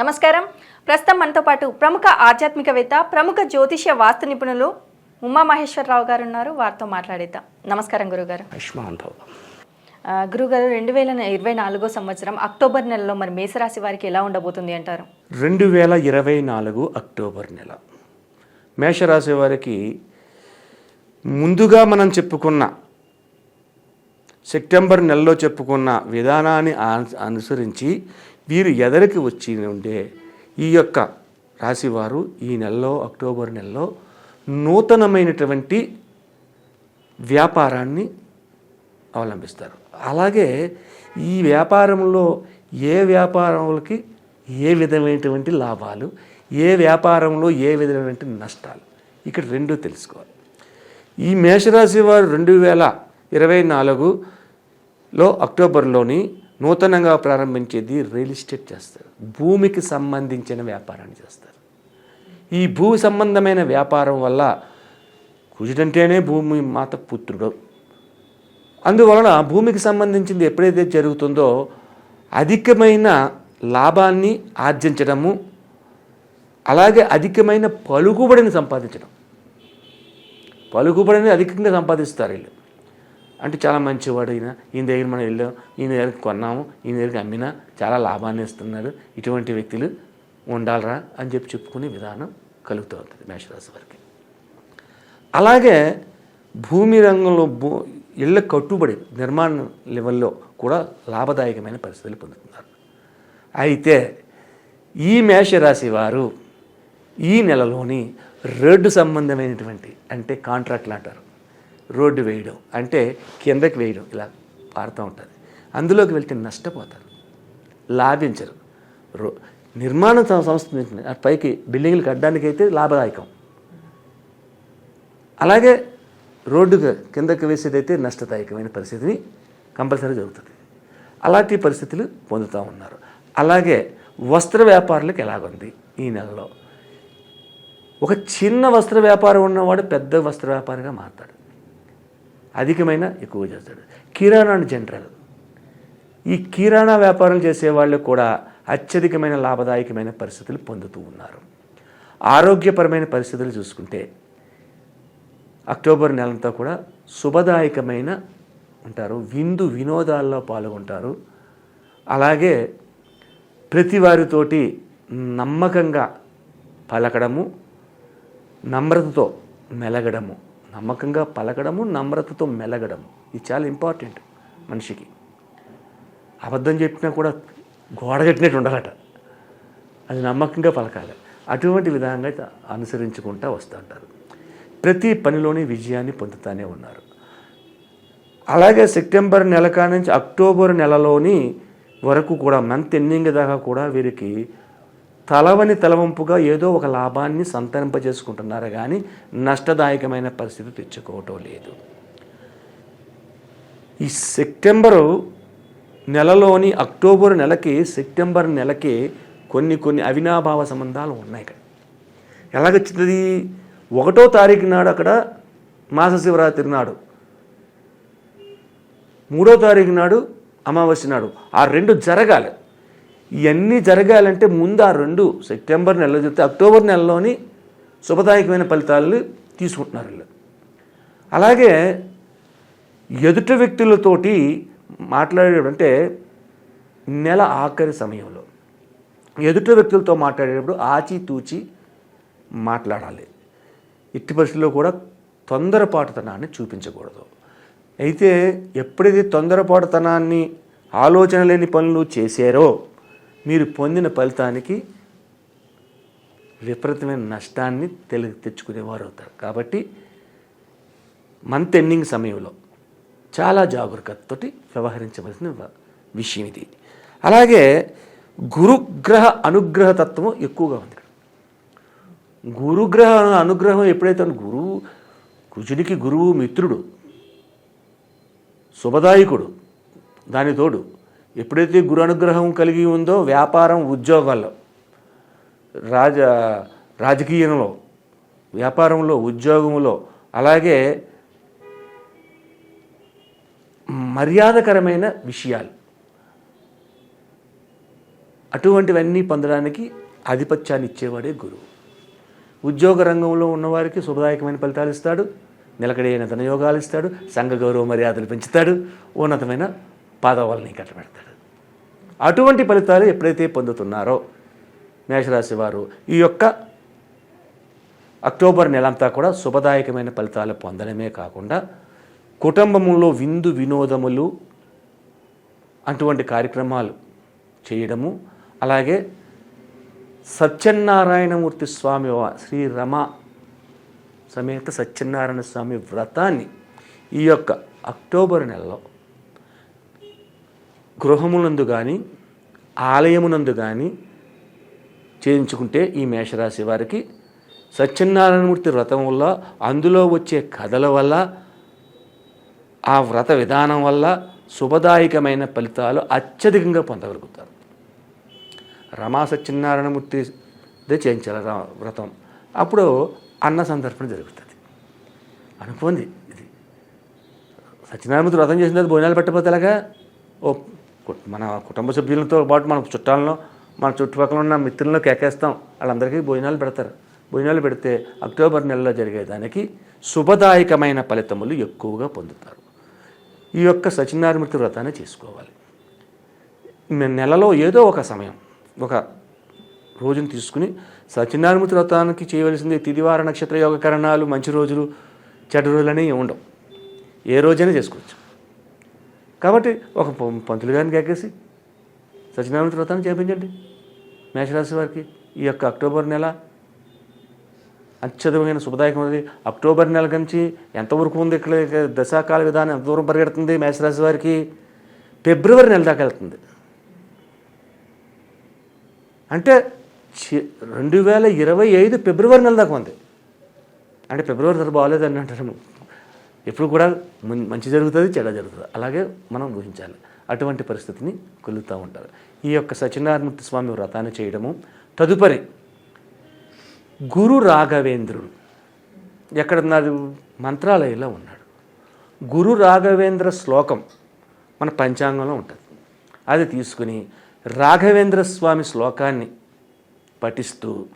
నమస్కారం. ప్రస్తుతం మనతో పాటు ప్రముఖ ఆధ్యాత్మికవేత్త ప్రముఖ జ్యోతిష్య వాస్తు నిపుణులు ఉమా మహేశ్వరరావు గారు ఉన్నారు. వారితో మాట్లాడేద్దాం. నమస్కారం గురుగారు. గురుగారు రెండు వేల ఇరవై నాలుగో సంవత్సరం అక్టోబర్ నెలలో మరి మేషరాశి వారికి ఎలా ఉండబోతుంది అంటారు? రెండు వేల ఇరవై నాలుగు అక్టోబర్ నెల. మేషరాశి వారికి ముందుగా మనం చెప్పుకున్న సెప్టెంబర్ నెలలో చెప్పుకున్న విధానాన్ని అనుసరించి వీరు ఎదరికి వచ్చి ఉండే ఈ యొక్క రాశివారు ఈ నెలలో అక్టోబర్ నెలలో నూతనమైనటువంటి వ్యాపారాన్ని అవలంబిస్తారు. అలాగే ఈ వ్యాపారంలో ఏ వ్యాపారములకి ఏ విధమైనటువంటి లాభాలు ఏ వ్యాపారంలో ఏ విధమైనటువంటి నష్టాలు ఇక్కడ రెండు తెలుసుకోవాలి. ఈ మేషరాశి వారు రెండు వేల ఇరవై నాలుగులో అక్టోబర్లోని నూతనంగా ప్రారంభించేది రియల్ ఎస్టేట్ చేస్తారు. భూమికి సంబంధించిన వ్యాపారాన్ని చేస్తారు. ఈ భూ సంబంధమైన వ్యాపారం వల్ల కుజుడంటేనే భూమి మాత పుత్రుడు. అందువలన భూమికి సంబంధించింది ఎప్పుడైతే జరుగుతుందో అధికమైన లాభాన్ని ఆర్జించడము అలాగే అధికమైన పలుకుబడిని సంపాదించడం. పలుకుబడిని అధికంగా సంపాదిస్తారు వీళ్ళు. అంటే చాలా మంచివాడు ఈయన. ఈయన దగ్గర మనం వెళ్ళాం ఈయన దగ్గర కొన్నాము ఈయన దగ్గరికి అమ్మినా చాలా లాభాన్ని ఇస్తున్నాడు ఇటువంటి వ్యక్తులు ఉండాలరా అని చెప్పి చెప్పుకునే విధానం కలుగుతూ ఉంటుంది మేషరాశి వారికి. అలాగే భూమి రంగంలో భూ ఇళ్ళ కట్టుబడి నిర్మాణ లెవెల్లో కూడా లాభదాయకమైన పరిస్థితులు పొందుతున్నారు. అయితే ఈ మేషరాశి వారు ఈ నెలలోని రెడ్ సంబంధమైనటువంటి అంటే కాంట్రాక్ట్లు అంటారు. రోడ్డు వేయడం అంటే కిందకి వేయడం ఇలా పారుతూ ఉంటుంది. అందులోకి వెళ్తే నష్టపోతారు. లాభించరు. రో నిర్మాణ సంస్థ నుంచి పైకి బిల్డింగ్లు కట్టడానికి అయితే లాభదాయకం. అలాగే రోడ్డు కిందకి వేసేదైతే నష్టదాయకమైన పరిస్థితిని కంపల్సరీ జరుగుతుంది. అలాంటి పరిస్థితులు పొందుతూ ఉన్నారు. అలాగే వస్త్ర వ్యాపారులకు ఎలాగుంది ఈ నెలలో? ఒక చిన్న వస్త్ర వ్యాపారం ఉన్నవాడు పెద్ద వస్త్ర వ్యాపారిగా మారుతాడు. అధికమైన ఎక్కువ చేస్తాడు. కిరాణా అండ్ జనరల్. ఈ కిరాణా వ్యాపారం చేసే వాళ్ళు కూడా అత్యధికమైన లాభదాయకమైన పరిస్థితులు పొందుతూ ఉన్నారు. ఆరోగ్యపరమైన పరిస్థితులు చూసుకుంటే అక్టోబర్ నెలంతా కూడా శుభదాయకమైన ఉంటారు. విందు వినోదాల్లో పాల్గొంటారు. అలాగే ప్రతి వారితోటి నమ్మకంగా పలకడము నమ్రతతో మెలగడము నమ్మకంగా పలకడము నమ్రతతో మెలగడము. ఇది చాలా ఇంపార్టెంట్ మనిషికి. అబద్ధం చెప్పినా కూడా గోడ కట్టినట్టు ఉండాలట. అది నమ్మకంగా పలకాలి. అటువంటి విధంగా అయితే అనుసరించుకుంటూ వస్తుంటారు ప్రతి పనిలోని విజయాన్ని పొందుతూనే ఉన్నారు. అలాగే సెప్టెంబర్ నెల కాడ నుంచి అక్టోబర్ నెలలోని వరకు కూడా మంత్ ఎండింగ్ దాకా కూడా వీరికి తలవని తలవంపుగా ఏదో ఒక లాభాన్ని సంతరింపజేసుకుంటున్నారు కానీ నష్టదాయకమైన పరిస్థితి తెచ్చుకోవటం లేదు. ఈ సెప్టెంబరు నెలలోని అక్టోబర్ నెలకి సెప్టెంబర్ నెలకి కొన్ని కొన్ని అవినాభావ సంబంధాలు ఉన్నాయి ఇక్కడ. ఎలాగొచ్చింది ఒకటో తారీఖు నాడు అక్కడ మాస శివరాత్రి నాడు. మూడో తారీఖు నాడు అమావాస్య నాడు. ఆ రెండు జరగాలి. ఇవన్నీ జరగాలంటే ముందు ఆ రెండు సెప్టెంబర్ నెలలో చెప్తే అక్టోబర్ నెలలోని శుభదాయకమైన ఫలితాలను తీసుకుంటున్నారు వీళ్ళు. అలాగే ఎదుటి వ్యక్తులతోటి మాట్లాడేటప్పుడు అంటే నెల ఆఖరి సమయంలో ఎదుటి వ్యక్తులతో మాట్లాడేటప్పుడు ఆచితూచి మాట్లాడాలి. ఎట్టి పరిస్థితుల్లో కూడా తొందరపాటుతనాన్ని చూపించకూడదు. అయితే ఎప్పుడైతే తొందరపాటుతనాన్ని ఆలోచన లేని పనులు చేశారో మీరు పొందిన ఫలితానికి విపరీతమైన నష్టాన్ని తెలి తెచ్చుకునేవారు అవుతారు. కాబట్టి మంత్ ఎండింగ్ సమయంలో చాలా జాగ్రత్తతోటి వ్యవహరించవలసిన వ- విషయం ఇది. అలాగే గురుగ్రహ అనుగ్రహ తత్వం ఎక్కువగా ఉంది ఇక్కడ. గురుగ్రహ అనుగ్రహం ఎప్పుడైతే గురువు కుజుడికి గురువు మిత్రుడు శుభదాయకుడు దాని తోడు ఎప్పుడైతే గురు అనుగ్రహం కలిగి ఉందో వ్యాపారం ఉద్యోగాల్లో రాజ రాజకీయంలో వ్యాపారంలో ఉద్యోగంలో అలాగే మర్యాదకరమైన విషయాలు. అటువంటివన్నీ పొందడానికి ఆధిపత్యాన్ని ఇచ్చేవాడే గురువు ఉద్యోగ రంగంలో ఉన్నవారికి శుభదాయకమైన ఫలితాలు ఇస్తాడు. నిలకడైన ధనయోగాలు ఇస్తాడు. సంఘ గౌరవ మర్యాదలు పెంచుతాడు. ఉన్నతమైన పాదవాలని కట్టబెడతాడు. అటువంటి ఫలితాలు ఎప్పుడైతే పొందుతున్నారో మేషరాశి వారు ఈ యొక్క అక్టోబర్ నెలంతా కూడా శుభదాయకమైన ఫలితాలు పొందడమే కాకుండా కుటుంబంలో విందు వినోదములు అటువంటి కార్యక్రమాలు చేయడము అలాగే సత్యనారాయణమూర్తి స్వామి శ్రీ రమ సమేత సత్యనారాయణ స్వామి వ్రతాన్ని ఈ యొక్క అక్టోబర్ నెలలో గృహమునందు కానీ ఆలయమునందు కానీ చేయించుకుంటే ఈ మేషరాశి వారికి సత్యనారాయణమూర్తి వ్రతం వల్ల అందులో వచ్చే కథల వల్ల ఆ వ్రత విధానం వల్ల శుభదాయకమైన ఫలితాలు అత్యధికంగా పొందగలుగుతారు. రమా సత్యనారాయణమూర్తి దే చేయించాలి వ్రతం. అప్పుడు అన్న సందర్భన జరుగుతుంది. అనుకోండి ఇది. సత్యనారాయణమూర్తి వ్రతం చేసిన తర్వాత భోజనాలు పెట్టకపోతే ఎలాగా? ఓ మన కుటుంబ సభ్యులతో పాటు మన చుట్టాలను మన చుట్టుపక్కల ఉన్న మిత్రులను కేకేస్తాం. వాళ్ళందరికీ భోజనాలు పెడతారు. భోజనాలు పెడితే అక్టోబర్ నెలలో జరిగేదానికి శుభదాయకమైన ఫలితములు ఎక్కువగా పొందుతారు. ఈ యొక్క సత్యనారాయణమూర్తి వ్రతాన్ని చేసుకోవాలి. నెలలో ఏదో ఒక సమయం ఒక రోజును తీసుకుని సత్యనారాయణమూర్తి వ్రతానికి చేయవలసింది తిదివార నక్షత్ర యోగకరణాలు మంచి రోజులు చెడ్డ రోజులు అనేవి ఉండవు. ఏ రోజైనా చేసుకోవచ్చు. కాబట్టి ఒక పంతులు గారిని కేకేసి సత్యనారాయణ వ్రతాన్ని చేపించండి మేషరాశి వారికి ఈ యొక్క అక్టోబర్ నెల అత్యధికమైన శుభదాయకమైనది. అక్టోబర్ నెల నుంచి ఎంతవరకు ఉంది ఇక్కడ దశాకాల విధానం ఎంత దూరం పరిగెడుతుంది మేషరాశి వారికి? ఫిబ్రవరి నెల దాకా వెళ్తుంది. అంటే రెండు వేల ఇరవై ఐదు ఫిబ్రవరి నెల దాకా ఉంది. అంటే ఫిబ్రవరి తర్వాత బాగాలేదని అంటారు ఎప్పుడు కూడా మంచి జరుగుతుంది చెడ జరుగుతుంది. అలాగే మనం ఊహించాలి. అటువంటి పరిస్థితిని కొలుతూ ఉంటారు. ఈ యొక్క సత్యనారాయణమూర్తి స్వామి వ్రతాన్ని చేయడము. తదుపరి గురు రాఘవేంద్రుడు. ఎక్కడున్నారు మంత్రాలయంలో ఉన్నాడు. గురు రాఘవేంద్ర శ్లోకం మన పంచాంగంలో ఉంటుంది. అది తీసుకుని రాఘవేంద్ర స్వామి శ్లోకాన్ని పఠిస్తూ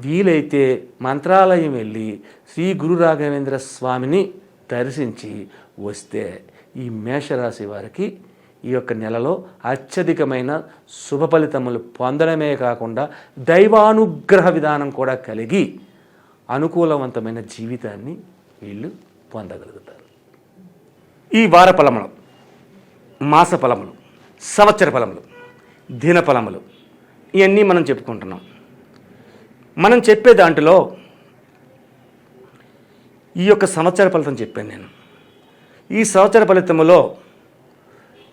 వీలైతే మంత్రాలయం వెళ్ళి శ్రీ గురు రాఘవేంద్ర స్వామిని దర్శించి వస్తే ఈ మేషరాశి వారికి ఈ యొక్క నెలలో అత్యధికమైన శుభ ఫలితములు పొందడమే కాకుండా దైవానుగ్రహ విధానం కూడా కలిగి అనుకూలవంతమైన జీవితాన్ని వీళ్ళు పొందగలుగుతారు. ఈ వార ఫలములు మాస ఫలములు సంవత్సర ఫలములు దిన ఫలములు ఇవన్నీ మనం చెప్పుకుంటున్నాం. మనం చెప్పే దాంట్లో ఈ యొక్క సంవత్సర ఫలితం చెప్పాను నేను. ఈ సంవత్సర ఫలితంలో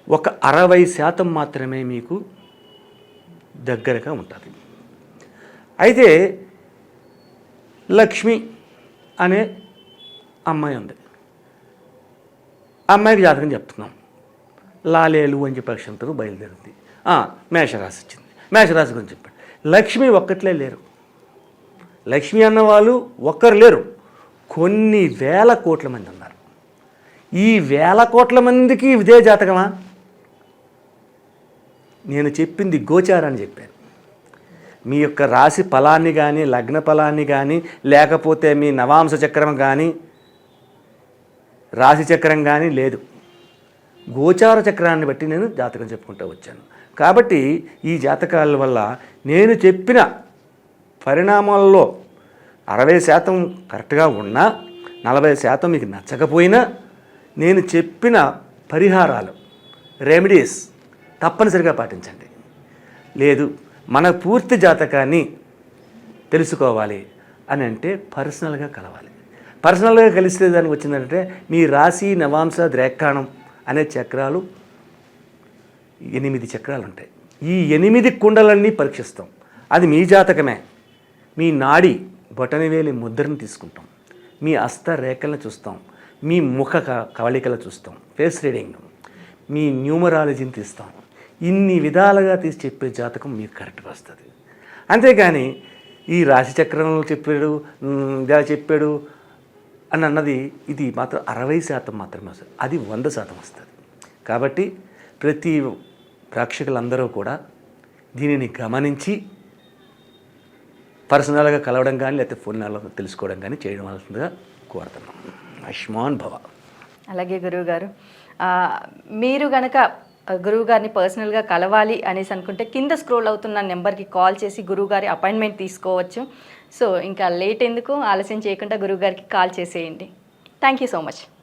ఒక అరవై శాతం మాత్రమే మీకు దగ్గరగా ఉంటుంది. అయితే లక్ష్మి అనే అమ్మాయి ఉంది. అమ్మాయికి జాతకం చెప్తున్నాం. లాలేలు అని చెప్పి అక్షంతరం బయలుదేరింది. మేషరాశి వచ్చింది. మేషరాశి గురించి చెప్పాడు. లక్ష్మి ఒక్కట్లే లేరు. లక్ష్మి అన్న వాళ్ళు ఒక్కరు లేరు. కొన్ని వేల కోట్ల మంది ఉన్నారు. ఈ వేల కోట్ల మందికి ఇదే జాతకమా? నేను చెప్పింది గోచారాన్ని చెప్పాను. మీ యొక్క రాశి ఫలాన్ని కానీ లగ్న ఫలాన్ని కానీ లేకపోతే మీ నవాంశ చక్రం కానీ రాశి చక్రం కానీ లేదు. గోచార చక్రాన్ని బట్టి నేను జాతకం చెప్పుకుంటూ వచ్చాను. కాబట్టి ఈ జాతకాల వల్ల నేను చెప్పిన పరిణామాల్లో అరవై శాతం కరెక్ట్గా ఉన్నా నలభై శాతం మీకు నచ్చకపోయినా నేను చెప్పిన పరిహారాలు రెమెడీస్ తప్పనిసరిగా పాటించండి. లేదు మన పూర్తి జాతకాన్ని తెలుసుకోవాలి అని అంటే పర్సనల్గా కలవాలి. పర్సనల్గా కలిస్తే దానికి వచ్చిందంటే మీ రాశి నవాంశ ద్రేక్కాణం అనే చక్రాలు ఎనిమిది చక్రాలు ఉంటాయి ఈ ఎనిమిది కుండలన్నీ పరీక్షిస్తాం. అది మీ జాతకమే. మీ నాడి బొటనవేలి ముద్రను తీసుకుంటాం. మీ అస్త రేఖలను చూస్తాం. మీ ముఖ క- కవళికలు చూస్తాం. Face reading. మీ న్యూమరాలజీని తీస్తాం. ఇన్ని విధాలుగా తీసి చెప్పే జాతకం మీకు కరెక్ట్గా వస్తుంది. అంతేగాని ఈ రాశి చక్రంలో చెప్పాడు ఇలా చెప్పాడు అని అన్నది ఇది మాత్రం అరవై శాతం మాత్రమే వస్తుంది. అది వంద శాతం వస్తుంది. కాబట్టి ప్రతి ప్రేక్షకులందరూ కూడా దీనిని గమనించి పర్సనల్గా కలవడం కానీ లేకపోతే ఫోన్లో తెలుసుకోవడం కానీ చేయడం వలసిందిగా కోరుతున్నాం. ఆయుష్మాన్ భవ. అలాగే గురువు గారు మీరు గనక గురువు గారిని పర్సనల్గా కలవాలి అనేసి అనుకుంటే కింద స్క్రోల్ అవుతున్న నెంబర్కి కాల్ చేసి గురువు గారి అపాయింట్మెంట్ తీసుకోవచ్చు. సో ఇంకా లేట్ ఎందుకు? ఆలస్యం చేయకుండా గురువు గారికి కాల్ చేసేయండి. Thank you so much